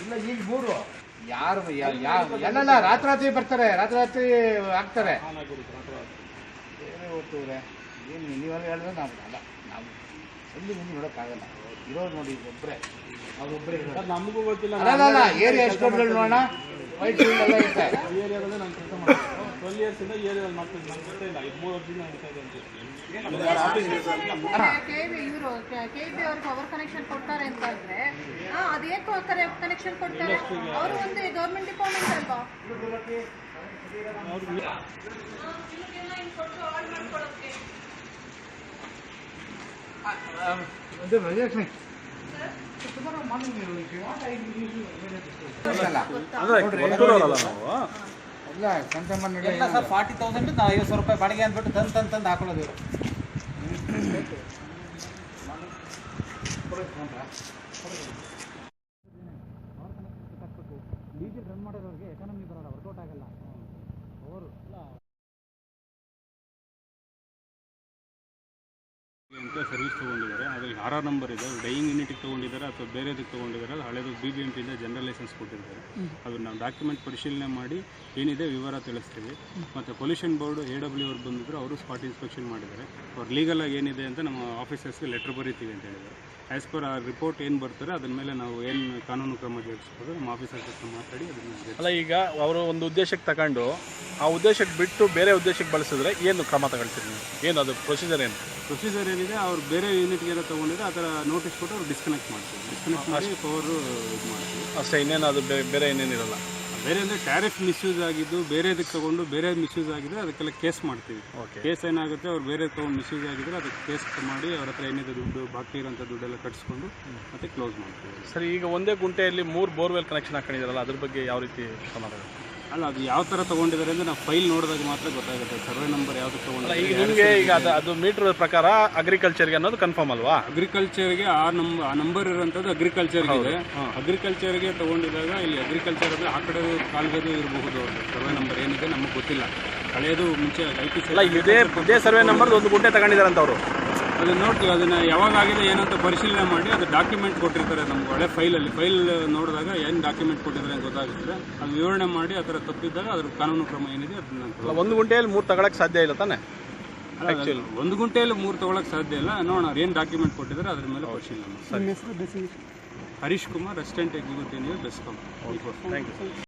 ಇಲ್ಲ ಈಗ ಮೂರು. ಯಾರು ಯಾರು ಎಲ್ಲ ರಾತ್ರಿ ರಾತ್ರಿ ಬರ್ತಾರೆ ರಾತ್ರಿ ರಾತ್ರಿ ಹಾಕ್ತಾರೆ ಏನು ಓದ್ತವ್ರೆ ಏನು ನೀವಾಗ ಹೇಳಿದ್ರೆ ನಾವು ಅಲ್ಲ ನಾವು ಎಲ್ಲಿ ಮುಂದೆ ನೋಡೋಕ್ಕಾಗಲ್ಲ. ಇರೋ ನೋಡಿ ಒಬ್ಬರೇ ಅವ್ರೊಬ್ಬರೇ ನಮಗೂ ಗೊತ್ತಿಲ್ಲ ಅಲ್ಲ ಅಲ್ಲ ಏರಿಯಾ ಎಷ್ಟು ನೋಡೋಣ? ವೈಟ್ ಫೀಲ್ಡ್ ಎಲ್ಲ ಇರುತ್ತೆ ಈ ಏರಿಯಾದಲ್ಲೇ ನಾನು ಕೆಲಸ ಮಾಡ್ತೀನಿ ಟ್ವೆಲ್ ಇಯರ್ಸ್ ಇಂದ ಈ ಏರಿಯಾದಲ್ಲಿ ಮಾಡ್ತೀನಿ ನಮ್ಗೆ ಗೊತ್ತೇ ಇಲ್ಲ. ಇದು ಮೂರು ವರ್ಷದಿಂದ ಇವರು ಕೆಬಿ ಅವ್ರು ಪವರ್ ಕನೆಕ್ಷನ್ ಕೊಡ್ತಾರೆ ಅಂತ ಅಂದ್ರೆ ಆ, ಅದೇಕೋ ಕನೆಕ್ಷನ್ ಕೊಡ್ತಾರೆ? ಅವರು ಒಂದು ಗೌರ್ಮೆಂಟ್ ಡಿಪಾರ್ಟ್ಮೆಂಟ್ ಅಲ್ವಾ? ಇಲ್ಲ ಫಾರ್ಟಿ ತೌಸಂಡ್ ನಾವು ಸಾವಿರ ರೂಪಾಯಿ ಬಾಡಿಗೆ ಅಂದ್ಬಿಟ್ಟು ತಂದು ತಂದು ತಂದು ಹಾಕೊಳ್ಳೋದು ಇವರು ರನ್ ಮಾಡೋರಿಗೆ ಎಕಾನಮಿ ಬರಲ್ಲ ವರ್ಕೌಟ್ ಆಗಲ್ಲ ಅವರು ಅಂತ ಸರ್ವಿಸ್ ತೊಗೊಂಡಿದ್ದಾರೆ. ಅದ್ರಲ್ಲಿ ಆರ್ ಆರ್ ನಂಬರ್ ಇದೆ. ಡೈಯಿಂಗ್ ಯೂನಿಟಿಗೆ ತೊಗೊಂಡಿದ್ದಾರೆ ಅಥವಾ ಬೇರೆದಕ್ಕೆ ತೊಗೊಂಡಿದ್ದಾರೆ. ಅದು ಹಳೆದು ಬಿ ಬಿ ಎಂ ಪಿಯಿಂದ ಜನರಲ್ ಲೈಸೆನ್ಸ್ ಕೊಟ್ಟಿದ್ದಾರೆ. ಅದು ನಾವು ಡಾಕ್ಯುಮೆಂಟ್ ಪರಿಶೀಲನೆ ಮಾಡಿ ಏನಿದೆ ವಿವರ ತಿಳಿಸ್ತೀವಿ. ಮತ್ತು ಪೊಲ್ಯೂಷನ್ ಬೋರ್ಡ್ ಎ ಡಬ್ಲ್ಯೂ ಅವ್ರು ಬಂದಿದ್ದರು ಅವರು ಸ್ಪಾಟ್ ಇನ್ಸ್ಪೆಕ್ಷನ್ ಮಾಡಿದ್ದಾರೆ. ಅವ್ರು ಲೀಗಲಾಗಿ ಏನಿದೆ ಅಂತ ನಮ್ಮ ಆಫೀಸರ್ಸ್ಗೆ ಲೆಟ್ರ್ ಬರೀತೀವಿ ಅಂತ ಹೇಳಿದ್ದಾರೆ. ಆ್ಯಸ್ ಪರ್ ಆ ರಿಪೋರ್ಟ್ ಏನು ಬರ್ತಾರೆ ಅದ್ರ ಮೇಲೆ ನಾವು ಏನು ಕಾನೂನು ಕ್ರಮ ಜರುಗಿಸ್ಬೋದು ನಮ್ಮ ಆಫೀಸರ್ ಜೊತೆ ಮಾತಾಡಿ ಅದನ್ನ ಅಲ್ಲ ಈಗ ಅವರು ಒಂದು ಉದ್ದೇಶಕ್ಕೆ ತಗೊಂಡು ಆ ಉದ್ದೇಶಕ್ಕೆ ಬಿಟ್ಟು ಬೇರೆ ಉದ್ದೇಶಕ್ಕೆ ಬಳಸಿದ್ರೆ ಏನು ಕ್ರಮ ತಗೊಳ್ತೀರಿ ನೀವು? ಏನು ಅದು ಪ್ರೊಸೀಜರ್ ಏನು? ಪ್ರೊಸೀಜರ್ ಏನಿದೆ ಅವ್ರು ಬೇರೆ ಯೂನಿಟ್ಗೆ ಏನೋ ತೊಗೊಂಡಿದ್ರೆ ಆ ಥರ ನೋಟಿಸ್ ಕೊಟ್ಟು ಅವ್ರು ಡಿಸ್ಕನೆಕ್ಟ್ ಮಾಡ್ತೀವಿ ಡಿಸ್ಕನೆಕ್ಟ್ ಮಾಡಿ ಪವರು ಇದು ಮಾಡ್ತೀವಿ ಅಷ್ಟೇ ಇನ್ನೇನು ಅದು ಬೇರೆ ಬೇರೆ ಏನೇನಿರಲ್ಲ ಬೇರೆ ಅಂದರೆ ಟ್ಯಾರಿಫ್ ಮಿಸ್ಯೂಸ್ ಆಗಿದ್ದು ಬೇರೆದಕ್ಕೆ ತೊಗೊಂಡು ಬೇರೆ ಮಿಸ್ಯೂಸ್ ಆಗಿದ್ರೆ ಅದಕ್ಕೆಲ್ಲ ಕೇಸ್ ಮಾಡ್ತೀವಿ. ಓಕೆ ಕೇಸ್ ಏನಾಗುತ್ತೆ ಅವ್ರು ಬೇರೆ ತೊಗೊಂಡು ಮಿಸ್ಯೂಸ್ ಆಗಿದ್ರೆ ಅದಕ್ಕೆ ಕೇಸ್ ಮಾಡಿ ಅವ್ರ ಹತ್ರ ಏನಿದೆ ದುಡ್ಡು ಬಾಕಿ ಇರೋಂಥ ದುಡ್ಡೆಲ್ಲ ಕಟ್ಸ್ಕೊಂಡು ಮತ್ತೆ ಕ್ಲೋಸ್ ಮಾಡ್ತೀವಿ. ಸರಿ ಈಗ ಒಂದೇ ಗುಂಟೆಯಲ್ಲಿ ಮೂರು ಬೋರ್ವೆಲ್ ಕನೆಕ್ಷನ್ ಹಾಕೊಂಡಿದ್ದಾರಲ್ಲ ಅದ್ರ ಬಗ್ಗೆ ಯಾವ ರೀತಿ ಸಮಾಧಾನ? ಅಲ್ಲ ಅದು ಯಾವ ಥರ ತಗೊಂಡಿದ್ದಾರೆ ಅಂದರೆ ನಾವು ಫೈಲ್ ನೋಡಿದಾಗ ಮಾತ್ರ ಗೊತ್ತಾಗುತ್ತೆ. ಸರ್ವೆ ನಂಬರ್ ಯಾವ್ದು ತಗೊಂಡಿದ್ದಾರೆ ತೊಗೊಂಡಿದ್ದಾರೆ ಈಗ ನಿಮಗೆ ಈಗ ಅದು ಅದು ಮೀಟರ್ ಪ್ರಕಾರ ಅಗ್ರಿಕಲ್ಚರ್ಗೆ ಅನ್ನೋದು ಕನ್ಫರ್ಮ್ ಅಲ್ವಾ? ಅಗ್ರಿಕಲ್ಚರ್ಗೆ ಆ ನಂಬರ್ ಆ ನಂಬರ್ ಇರೋಂಥದ್ದು ಅಗ್ರಿಕಲ್ಚರ್ಗೆ ಇದೆ. ಅಗ್ರಿಕಲ್ಚರ್ಗೆ ತಗೊಂಡಿದಾಗ ಇಲ್ಲಿ ಅಗ್ರಿಕಲ್ಚರ್ ಅಂದ್ರೆ ಆ ಕಡೆ ಕಾಲ್ಗದು ಇರಬಹುದು ಸರ್ವೆ ನಂಬರ್ ಏನಿದೆ ನಮಗೆ ಗೊತ್ತಿಲ್ಲ. ಹಳೆಯದು ಮುಂಚೆ ಐ ಪಿ ಅಲ್ಲ ಇದೇ ಇದೇ ಸರ್ವೆ ನಂಬರ್ ಒಂದು ಗುಂಟೆ ತಗೊಂಡಿದಾರಂತ ಅವರು ಅದನ್ನ ನೋಡ್ತೀವಿ. ಅದನ್ನ ಯಾವಾಗ ಆಗಿದೆ ಏನಂತ ಪರಿಶೀಲನೆ ಮಾಡಿ ಅದು ಡಾಕ್ಯುಮೆಂಟ್ ಕೊಟ್ಟಿರ್ತಾರೆ ನಮ್ಗೆ. ಒಳ್ಳೆ ಫೈಲಲ್ಲಿ ಫೈಲ್ ನೋಡಿದಾಗ ಏನು ಡಾಕ್ಯುಮೆಂಟ್ ಕೊಟ್ಟಿದ್ದಾರೆ ಅಂತ ಗೊತ್ತಾಗುತ್ತೆ. ಅದು ವಿವರಣೆ ಮಾಡಿ ಆ ಥರ ತಪ್ಪಿದ್ದಾಗ ಅದ್ರ ಕಾನೂನು ಕ್ರಮ ಏನಿದೆ ಅದನ್ನ ಅಲ್ಲ ಒಂದು ಗುಂಟೆಯಲ್ಲಿ ಮೂರು ತಗೊಳಕ್ಕೆ ಸಾಧ್ಯ ಇಲ್ಲ ತಾನೆ? ಅಲ್ಲ, ಒಂದು ಗುಂಟೆಯಲ್ಲಿ ಮೂರು ತಗೊಳಕ್ ಸಾಧ್ಯ ಇಲ್ಲ. ನೋಡೋಣ ಏನು ಡಾಕ್ಯುಮೆಂಟ್ ಕೊಟ್ಟಿದ್ದಾರೆ ಅದ್ರ ಮೇಲೆ ಪರಿಶೀಲನೆ. Harish Kumar assistant executive BESCOM BESCOM thank you